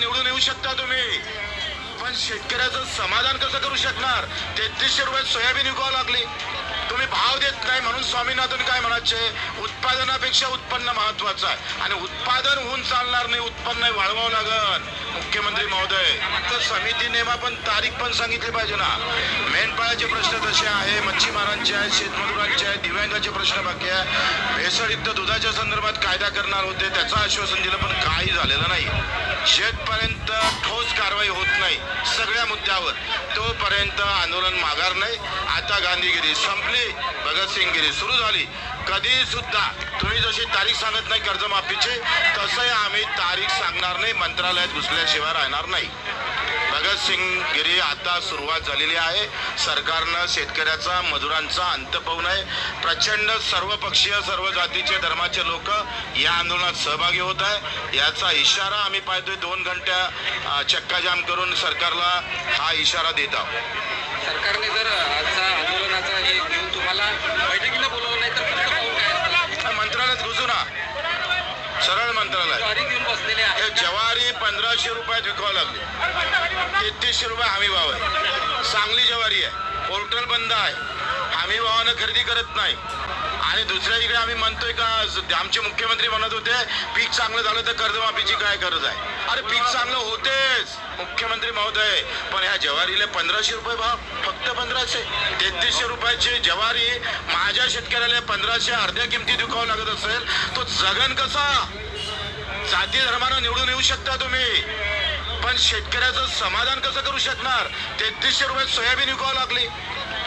निवडून येऊ शकता तुम्ही. पण शेतकऱ्याचं समाधान कसं करू शकणार? तेहतीसशे रुपये सोयाबीन विकावं लागली. तुम्ही भाव देत नाही म्हणून स्वामीनाथन काय म्हणायचे? उत्पादनापेक्षा उत्पन्न महत्वाचं आहे. आणि उत्पादन होऊन चालणार नाही उत्पन्न वाढवावं लागन. मुख्यमंत्री महोदय तर समितीने नेमा पण तारीख पण सांगितली पाहिजे ना. मेंढपाळाचे प्रश्न तसे आहे मच्छीमारांचे आहे शेतमजुरांचे आहे दिव्यांगाचे प्रश्न बाकी आहे. भेसळयुक्त दुधाच्या संदर्भात कायदा करणार होते त्याचं आश्वासन दिलं पण काही झालेलं नाही. शेतपर्यंत ठोस कारवाई होत नाही सगळ्या मुद्द्यावर. तोपर्यंत आंदोलन माघार नाही. आता गांधीगिरी संपली भगतसिंगगिरी सुरू झाली. कधी सुद्धा तुम्ही जशी तारीख सांगत नाही कर्जमाफीची तसंही आम्ही तारीख सांगणार नाही मंत्रालयात घुसल्याशिवाय राहणार नाही. भगतसिंग गिरी आता सुरुवात झालेली आहे. सरकारनं शेतकऱ्याचा मजुरांचा अंत पाहू नये. प्रचंड सर्वपक्षीय सर्व जातीचे धर्माचे लोक या आंदोलनात सहभागी होत आहे. याचा इशारा आम्ही पाहतोय. दोन घंट्या चक्काजाम करून सरकारला हा इशारा देत आहोत. सरकारने जर आजचा आंदोलनाचा हे घेऊन तुम्हाला बैठकीला बोलवलं नाही तर पुढचं पाऊल काय असतं मंत्रालयात घुसू ना सरळ मंत्रालय. हे ज्वारी पंधराशे रुपयात विकावं लागली. तेहतीसशे रुपये हमी भाव आहे. चांगली ज्वारी आहे. पोर्टल बंद आहे. हमी भावानं खरेदी करत नाही. आणि दुसऱ्या इकडे आम्ही म्हणतोय का आमचे मुख्यमंत्री म्हणत होते पीक चांगलं झालं तर कर्जमाफीची काय गरज आहे? अरे पीक चांगलं होतेच मुख्यमंत्री महोदय. पण ह्या ज्वारीला पंधराशे रुपये भाव फक्त पंधराशे. तेहतीसशे रुपयाची ज्वारी माझ्या शेतकऱ्याला पंधराशे अर्ध्या किमतीत दुखावं लागत असेल तो जगन कसा? जाती धर्मानं निवडून येऊ शकता तुम्ही. पण शेतकऱ्याचं समाधान कसं करू शकणार? तेहतीसशे रुपये सोयाबीन विकावं लागली.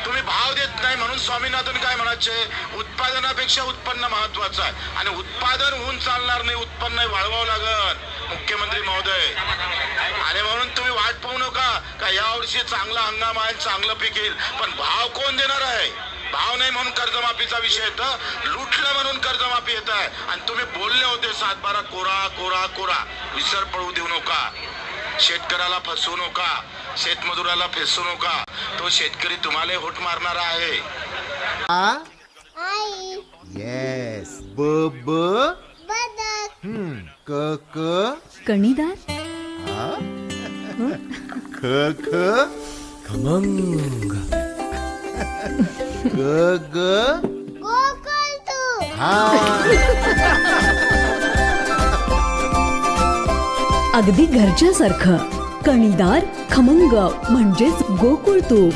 तुम्ही भाव देत नाही म्हणून स्वामीनाथन काय म्हणायचे? उत्पादनापेक्षा उत्पन्न महत्वाचं आहे. आणि उत्पादन होऊन चालणार नाही उत्पन्न वाढवावं लागल मुख्यमंत्री महोदय. आणि म्हणून तुम्ही वाट पाहू नका का यावर्षी चांगला हंगाम आहे चांगलं पीक येईल. पण भाव कोण देणार आहे? भाव नाही म्हणून कर्जमाफीचा विषय येतं. लुटलं म्हणून कर्जमाफी येत आहे. आणि तुम्ही बोलले होते सात बारा कोरा कोरा कोरा. विसर पडू देऊ नका. शेतकऱ्याला फसवू नका. शेतमजुराला फेसू नका. तो शेतकरी तुम्हाला होट मारणारा आहे. आ? येस ब ब? बदक. हम्म. क क? कणीदार? आ? ख ख? खमंग. ग ग? हा. अगदी घरच्यासारखं. कणीदार खमंग म्हणजेच गोकुळ तूप.